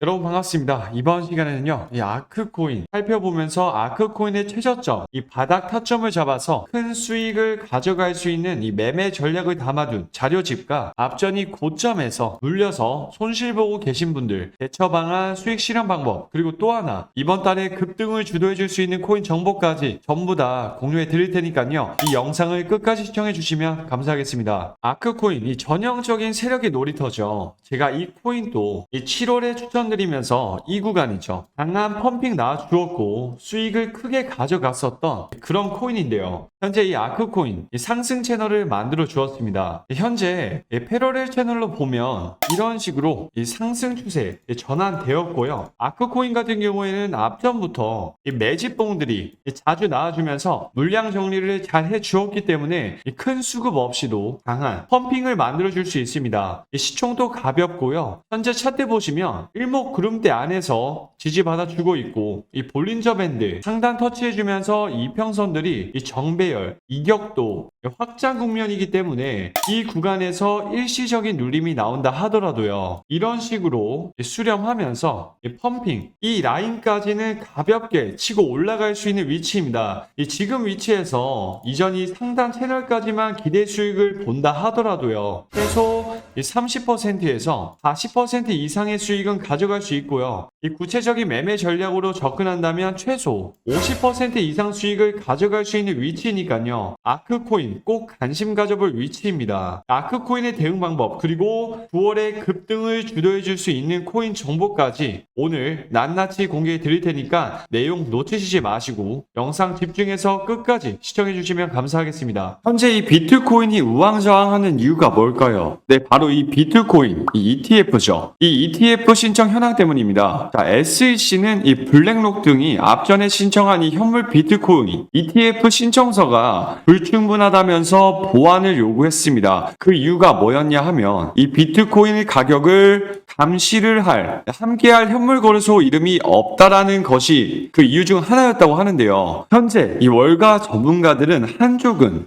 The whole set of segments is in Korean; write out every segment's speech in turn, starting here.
여러분 반갑습니다. 이번 시간에는요, 이 아크코인 살펴보면서 아크코인의 최저점, 이 바닥 타점을 잡아서 큰 수익을 가져갈 수 있는 이 매매 전략을 담아둔 자료집과 앞전이 고점에서 물려서 손실 보고 계신 분들, 대처 방안, 수익 실현 방법, 그리고 또 하나, 이번 달에 급등을 주도해 줄 수 있는 코인 정보까지 전부 다 공유해 드릴 테니까요, 이 영상을 끝까지 시청해 주시면 감사하겠습니다. 아크코인, 이 전형적인 세력의 놀이터죠. 제가 이 코인도 이 7월에 추천 드리면서 이 구간이죠. 강한 펌핑 나와주었고 수익을 크게 가져갔었던 그런 코인인데요. 현재 이 아크코인 이 상승 채널을 만들어 주었습니다. 현재 이 패러렐 채널로 보면 이런 식으로 이 상승 추세 전환되었고요. 아크코인 같은 경우에는 앞전부터 이 매집봉들이 자주 나와주면서 물량 정리를 잘 해주었기 때문에 이큰 수급 없이도 강한 펌핑을 만들어 줄 수 있습니다. 이 시총도 가볍고요. 현재 차트 보시면 일목 구름대 안에서 지지받아 주고 있고 이 볼린저 밴드 상단 터치해 주면서 이평선들이 이 정배열, 이격도 확장 국면이기 때문에 이 구간에서 일시적인 눌림이 나온다 하더라도요. 이런 식으로 수렴하면서 이 펌핑 이 라인까지는 가볍게 치고 올라갈 수 있는 위치입니다. 이 지금 위치에서 이전이 상단 채널까지만 기대 수익을 본다 하더라도요. 최소 30%에서 40% 이상의 수익은 가져 갈수 있고요. 이 구체적인 매매 전략으로 접근한다면 최소 50% 이상 수익을 가져갈 수 있는 위치니까요. 아크코인 꼭 관심 가져볼 위치입니다. 아크코인의 대응 방법 그리고 9월에 급등을 주도해 줄 수 있는 코인 정보까지 오늘 낱낱이 공개해 드릴 테니까 내용 놓치시지 마시고 영상 집중해서 끝까지 시청해 주시면 감사하겠습니다. 현재 이 비트코인이 우왕좌왕하는 이유가 뭘까요? 네, 바로 이 비트코인, 이 ETF죠. 이 ETF 신청 현황 때문입니다. 자, SEC는 이 블랙록 등이 앞전에 신청한 이 현물 비트코인 ETF 신청서가 불충분하다면서 보완을 요구했습니다. 그 이유가 뭐였냐 하면 이 비트코인의 가격을 감시를 할, 함께할 현물 거래소 이름이 없다라는 것이 그 이유 중 하나였다고 하는데요. 현재 이 월가 전문가들은 한쪽은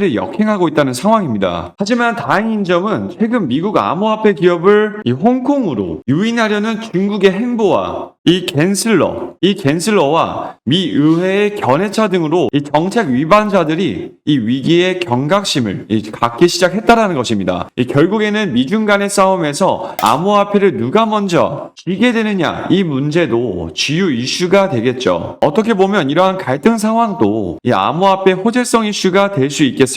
역행하고 있다는 상황입니다. 하지만 다행인 점은 최근 미국 암호화폐 기업을 이 홍콩으로 유인하려는 중국의 행보와 이 갠슬러, 이 갠슬러와 미 의회의 견해차 등으로 이 정책 위반자들이 이 위기의 경각심을 이 갖기 시작했다라는 것입니다. 이 결국에는 미중 간의 싸움에서 암호화폐를 누가 먼저 쥐게 되느냐 이 문제도 주요 이슈가 되겠죠. 어떻게 보면 이러한 갈등 상황도 이 암호화폐 호재성 이슈가 될 수 있겠습니다.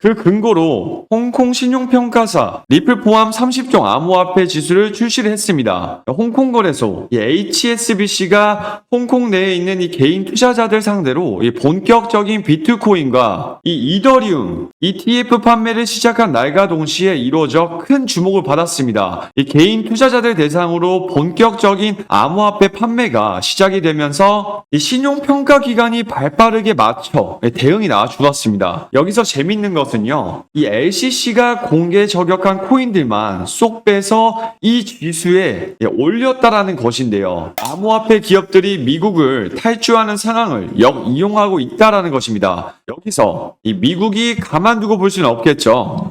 그 근거로 홍콩 신용평가사 리플 포함 30종 암호화폐 지수를 출시를 했습니다. 홍콩 거래소 이 HSBC가 홍콩 내에 있는 이 개인 투자자들 상대로 이 본격적인 비트코인과 이 이더리움 ETF 판매를 시작한 날과 동시에 이루어져 큰 주목을 받았습니다. 이 개인 투자자들 대상으로 본격적인 암호화폐 판매가 시작이 되면서 이 신용평가 기관이 발빠르게 맞춰 대응이 나와 주었습니다. 여기서 재밌는 것은요. 이 LCC가 공개 저격한 코인들만 쏙 빼서 이 지수에 올렸다라는 것인데요. 암호화폐 기업들이 미국을 탈주하는 상황을 역이용하고 있다라는 것입니다. 여기서 이 미국이 가만두고 볼 수는 없겠죠.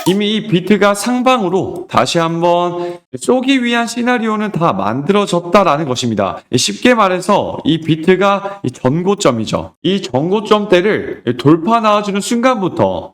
이미 이 비트가 상방으로 다시 한번 쏘기 위한 시나리오는 다 만들어졌다라는 것입니다. 쉽게 말해서 이 비트가 이 전고점이죠. 이 전고점 대를 돌파 나와주는 순간부터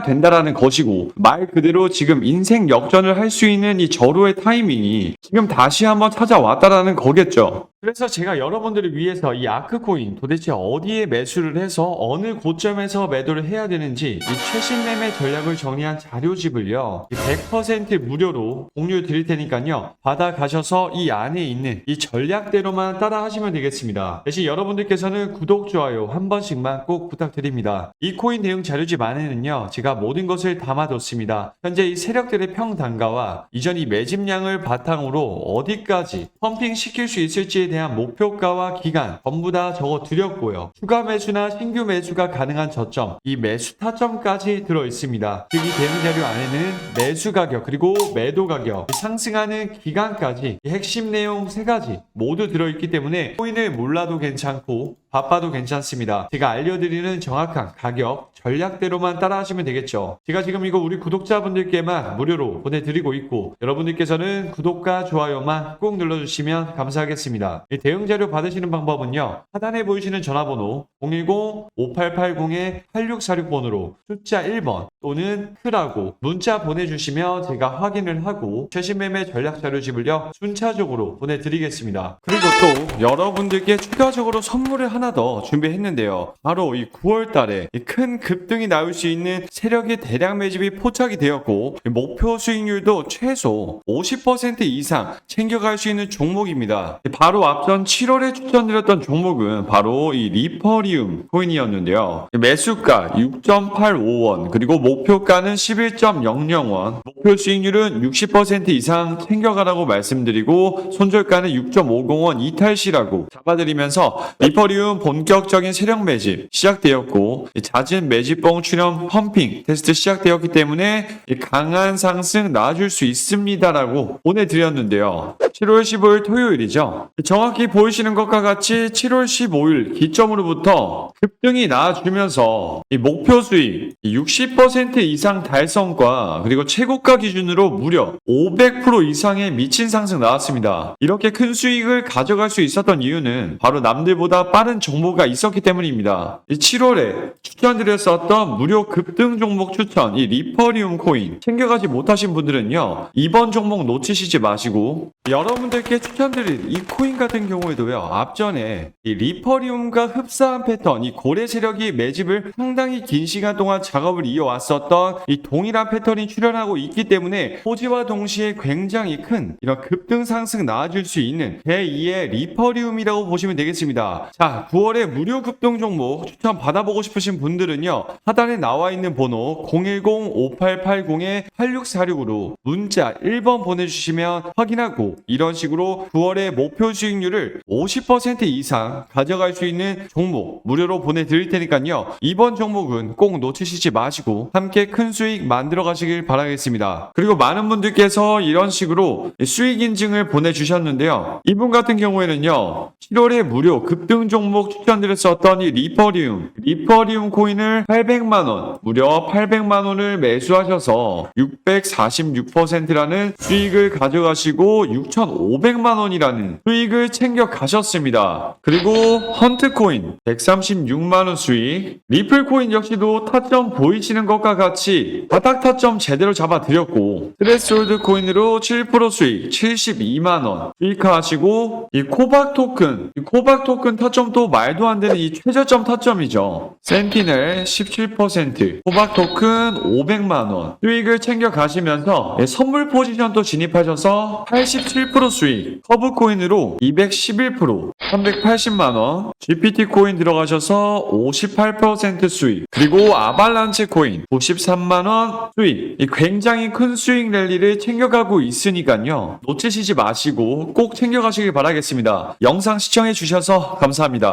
된다라는 것이고 말 그대로 지금 인생 역전을 할 수 있는 이 절호의 타이밍이 지금 다시 한번 찾아왔다라는 거겠죠. 그래서 제가 여러분들을 위해서 이 아크코인 도대체 어디에 매수를 해서 어느 고점에서 매도를 해야 되는지 이 최신 매매 전략을 정리한 자료집을요 100% 무료로 공유 드릴 테니까요. 받아가셔서 이 안에 있는 이 전략대로만 따라 하시면 되겠습니다. 대신 여러분들께서는 구독 좋아요 한 번씩만 꼭 부탁드립니다. 이 코인 대응 자료집 안에는요 제가 모든 것을 담아뒀습니다. 현재 이 세력들의 평단가와 이전 이 매집량을 바탕으로 어디까지 펌핑 시킬 수 있을지에 대한 목표가와 기간 전부 다 적어 드렸고요. 추가 매수나 신규 매수가 가능한 저점, 이 매수 타점까지 들어 있습니다. 즉 이 대응 자료 안에는 매수 가격 그리고 매도 가격, 상승하는 기간까지 이 핵심 내용 세 가지 모두 들어 있기 때문에 코인을 몰라도 괜찮고 바빠도 괜찮습니다. 제가 알려드리는 정확한 가격, 전략대로만 따라하시면 되겠죠. 제가 지금 이거 우리 구독자분들께만 무료로 보내드리고 있고 여러분들께서는 구독과 좋아요만 꼭 눌러주시면 감사하겠습니다. 이 대응 자료 받으시는 방법은요. 하단에 보이시는 전화번호 010-5880-8646번으로 숫자 1번 또는 크라고 문자 보내주시면 제가 확인을 하고 최신 매매 전략 자료집을요 순차적으로 보내드리겠습니다. 그리고 또 여러분들께 추가적으로 선물을 하나 더 준비했는데요. 바로 이 9월 달에 이 큰 급등이 나올 수 있는 세력의 대량 매집이 포착이 되었고 목표 수익률도 최소 50% 이상 챙겨갈 수 있는 종목입니다. 바로 앞선 7월에 추천드렸던 종목은 바로 이 리퍼리움 코인이었는데요. 매수가 6.85원 그리고 목표가는 11.00원 목표 수익률은 60% 이상 챙겨가라고 말씀드리고 손절가는 6.50원 이탈시라고 잡아드리면서 리퍼리움 본격적인 세력 매집 시작되었고 잦은 매집봉 출현 펌핑 테스트 시작되었기 때문에 강한 상승 나와줄 수 있습니다라고 보내드렸는데요. 7월 15일 토요일이죠. 정확히 보이시는 것과 같이 7월 15일 기점으로부터 급등이 나와주면서 이 목표 수익 60% 이상 달성과 그리고 최고가 기준으로 무려 500% 이상의 미친 상승 나왔습니다. 이렇게 큰 수익을 가져갈 수 있었던 이유는 바로 남들보다 빠른 정보가 있었기 때문입니다. 7월에 추천드렸었던 무료 급등 종목 추천 이 리퍼리움 코인 챙겨가지 못하신 분들은요 이번 종목 놓치시지 마시고 여러분들께 추천드릴 이 코인 같은 경우에도요 앞전에 이 리퍼리움과 흡사한 패턴 이 고래 세력이 매집을 상당히 긴 시간 동안 작업을 이어왔었던 이 동일한 패턴이 출현하고 있기 때문에 호지와 동시에 굉장히 큰 이런 급등 상승 나와줄 수 있는 제2의 리퍼리움이라고 보시면 되겠습니다. 자 9월에 무료 급등 종목 추천 받아보고 싶으신 분들은요 하단에 나와 있는 번호 010-5880-8646으로 문자 1번 보내주시면 확인하고 이런 식으로 9월에 목표 수익률을 50% 이상 가져갈 수 있는 종목 무료로 보내드릴 테니까요. 이번 종목은 꼭 놓치시지 마시고 함께 큰 수익 만들어 가시길 바라겠습니다. 그리고 많은 분들께서 이런 식으로 수익 인증을 보내주셨는데요. 이분 같은 경우에는요 7월에 무료 급등 종목 추천드렸었던 이 리퍼리움 리퍼리움 코인을 800만원 무려 800만원을 매수하셔서 646%라는 수익을 가져가시고 6,500만원이라는 수익을 챙겨 가셨습니다. 그리고 헌트코인 136만원 수익 리플코인 역시도 타점 보이시는 것과 같이 바닥 타점 제대로 잡아드렸고 트레스홀드 코인으로 7% 수익 72만원 수익하시고 이 코박 토큰 이 코박 토큰 타점도 말도 안 되는 이 최저점 타점이죠. 센티넬 17% 호박 토큰 500만원. 수익을 챙겨 가시면서 예, 선물 포지션도 진입하셔서 87% 수익 커브 코인으로 211% 380만원. GPT 코인 들어가셔서 58% 수익 그리고 아발란체 코인 93만원 수익. 이 굉장히 큰 수익 랠리를 챙겨가고 있으니까요. 놓치시지 마시고 꼭 챙겨가시길 바라겠습니다. 영상 시청해 주셔서 감사합니다